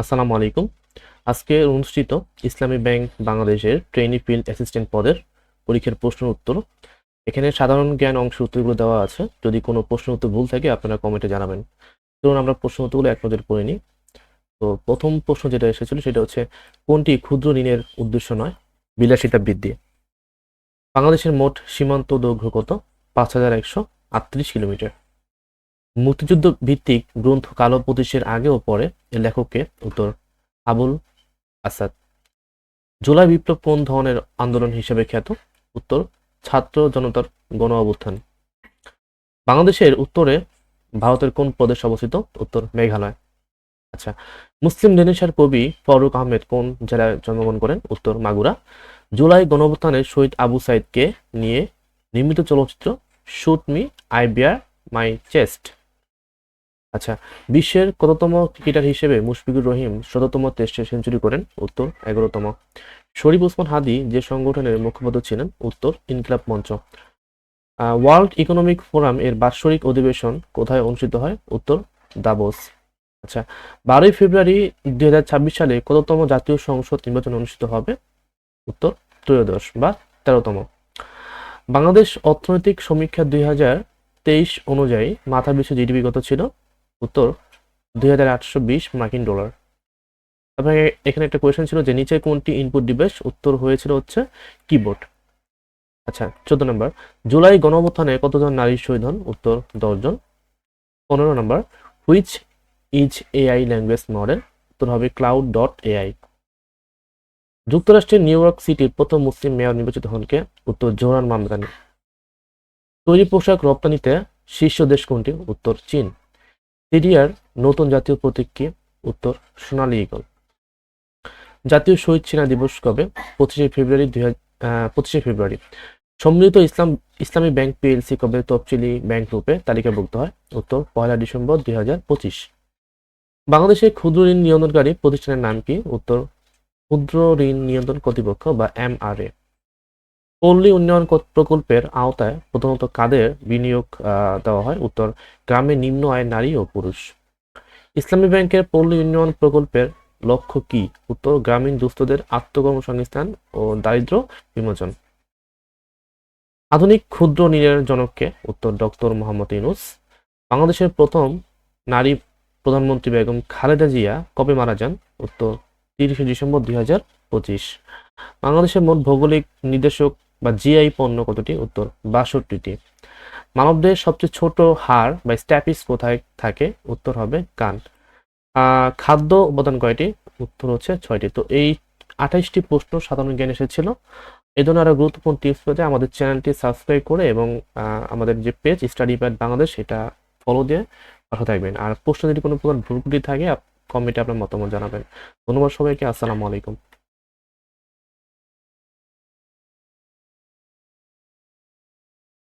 আসসালামু আলাইকুম। আজকে অনুষ্ঠিত ইসলামী ব্যাংক বাংলাদেশের ট্রেনি ফিল্ড অ্যাসিস্ট্যান্ট পদের পরীক্ষার প্রশ্ন উত্তর। এখানে সাধারণ জ্ঞান অংশ উত্তরগুলো দেওয়া আছে। যদি কোনো প্রশ্ন উত্তর ভুল থাকে, আপনারা কমেন্টে জানাবেন। ধরুন আমরা প্রশ্ন উত্তরগুলো এক নজর পড়ে নিই। তো প্রথম প্রশ্ন যেটা এসেছিল, সেটা হচ্ছে, কোনটি ক্ষুদ্র ঋণের উদ্দেশ্য নয়? বিলাসিতা বৃদ্ধি। বাংলাদেশের মোট সীমান্ত দৈর্ঘ্য কত? পাঁচ হাজার একশো আটত্রিশ কিলোমিটার। মুক্তিযুদ্ধ ভিত্তিক গ্রন্থ কালো পঁচিশের আগে ও পরে এর লেখককে উত্তর আবুল আসাদ। জুলাই বিপ্লব কোন ধরনের আন্দোলন হিসেবে খ্যাত? উত্তর, ছাত্র জনতার গণ অভ্যুত্থান। বাংলাদেশের উত্তরে ভারতের কোন প্রদেশ অবস্থিত? উত্তর, মেঘালয়। আচ্ছা মুসলিম রেনেসার কবি ফরুক আহমেদ কোন জেলায় জন্মগ্রহণ করেন? উত্তর, মাগুরা। জুলাই গণঅভ্যুত্থানে শহীদ আবু সাইদকে নিয়ে নির্মিত চলচ্চিত্র, shoot me, I bear my chest. আচ্ছা বিশ্বের কততম ক্রিকেটার হিসেবে মুশফিকুর রহিম শততম টেস্টে সেঞ্চুরি করেন? উত্তর, এগারোতম। শরীফ ওসমান হাদি যে সংগঠনের মুখপাত্র ছিলেন? উত্তর, ইনকিলাব মঞ্চ। ওয়ার্ল্ড ইকোনমিক ফোরাম এর বাৎসরিক অধিবেশন কোথায় অনুষ্ঠিত হয়? উত্তর, দাবোস। আচ্ছা বারোই ফেব্রুয়ারি দুই হাজার ছাব্বিশ সালে কততম জাতীয় সংসদ নির্বাচন অনুষ্ঠিত হবে? উত্তর, ত্রয়োদশ বা তেরোতম। বাংলাদেশ অর্থনৈতিক সমীক্ষা দুই হাজার তেইশ অনুযায়ী মাথা পিছু জিডিপি কত ছিল? উত্তর, দুই হাজার আটশো বিশ মার্কিন ডলার। তারপরে এখানে একটা কোয়েশ্চেন ছিল যে নিচে কোনটি ইনপুট ডিভাইস উত্তর হয়েছিল হচ্ছে কিবোর্ড আচ্ছা চোদ্দ নম্বর জুলাই গণঅভ্যুত্থানে কতজন নারী শহীদ হন? উত্তর, দশজন। পনেরো নম্বর which is AI language model উত্তর হবে ক্লাউড ডট এআই যুক্তরাষ্ট্রের নিউ ইয়র্ক সিটির প্রথম মুসলিম মেয়র নির্বাচিত হন কে? উত্তর, জোহরান মামদানি। তৈরি পোশাক রপ্তানিতে শীর্ষ দেশ কোনটি? উত্তর, চীন। সিরিয়ার নতুন জাতীয় প্রতীক কি উত্তর সোনালী ইগল জাতীয় শহীদ সেনা দিবস কবে? পঁচিশে ফেব্রুয়ারি দুই পঁচিশে ফেব্রুয়ারি। সম্মিলিত ইসলাম, ইসলামী ব্যাংক পিএলসি কবে তফসিলি ব্যাংক রূপে তালিকাভুক্ত হয়? উত্তর, পয়লা ডিসেম্বর দুই হাজার পঁচিশ। বাংলাদেশের ক্ষুদ্র ঋণ নিয়ন্ত্রণকারী প্রতিষ্ঠানের নাম কি? উত্তর, ক্ষুদ্র ঋণ নিয়ন্ত্রণ কর্তৃপক্ষ বা এমআরএ পল্লী উন্নয়ন প্রকল্পের আওতায় প্রধানত কাদের বিনিয়োগ দেওয়া হয়? উত্তর, গ্রামে নিম্ন আয় নারী ও পুরুষ। ইসলামী ব্যাংকের পল্লী উন্নয়ন প্রকল্পের লক্ষ্য কি? উত্তর, গ্রামীণ দুস্থদের আত্মকর্মসংস্থান ও দারিদ্র বিমোচন। আধুনিক ক্ষুদ্র ঋণের জনককে, উত্তর, ডক্টর মোহাম্মদ ইউনুস। বাংলাদেশের প্রথম নারী প্রধানমন্ত্রী বেগম খালেদা জিয়া কবে মারা যান? উত্তর, তিরিশে ডিসেম্বর দুই হাজার পঁচিশ। বাংলাদেশের মোট ভৌগোলিক নির্দেশক বা জিআই পণ্য কতটি? উত্তর, বাষট্টিটি। মানবদের সবচেয়ে ছোট হাড় বা স্ট্যাপিস কোথায় থাকে? উত্তর হবে কান। খাদ্য উপাদান কয়টি? উত্তর হচ্ছে ছয়টি। তো এই আঠাইশটি প্রশ্ন সাধারণ জ্ঞান এসেছিল। এই ধরনের আরও গুরুত্বপূর্ণ টিপস পেতে আমাদের চ্যানেলটি সাবস্ক্রাইব করে এবং আমাদের যে পেজ স্টাডি প্যাড বাংলাদেশ সেটা ফলো দিয়ে পাশে থাকবেন। আর প্রশ্ন যদি কোনো প্রকার ভুল ত্রুটি থাকে কমেন্টে আপনার মতামত জানাবেন। ধন্যবাদ সবাইকে। আসসালামু আলাইকুম।